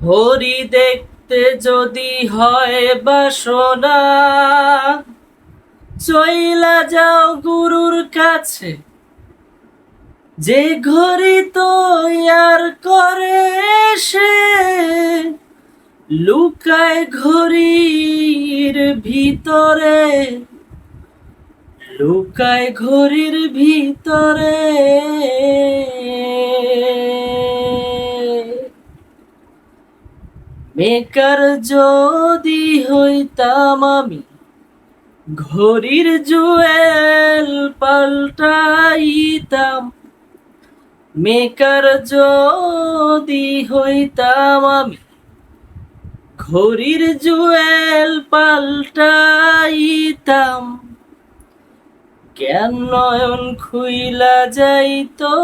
হরি দেখতে যদি হয় বাসনা, চইলা যাও গুরুর কাছে। যে ঘড়ি তো আর করে সে, লুকায় ঘড়ির ভিতরে। লুকায় ঘড়ির ভিতরে। মেকার যদি হইতাম আমি, ঘড়ির জুয়েল পাল্টাইতাম। মেকার যদি হইতাম আমি, ঘড়ির জুয়েল পাল্টাইতাম। কেন নয়ন খুইলা যাইতো?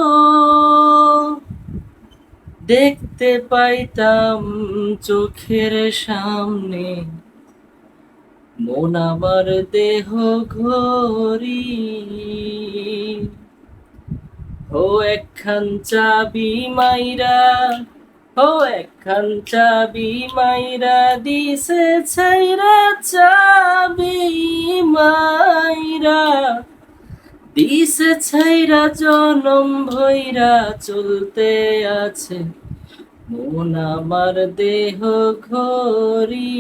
দেখতে পাইতাম চোখের সামনে। মন আমার দেহ ঘড়ি। ও একখান চাবি মাইরা, ও একখান চাবি মাইরা দিছে ছাইরা চাবি মাইরা দিছে ছাইরা জনম ভৈরা চলতে আছে। মন আমার দেহ ঘড়ি।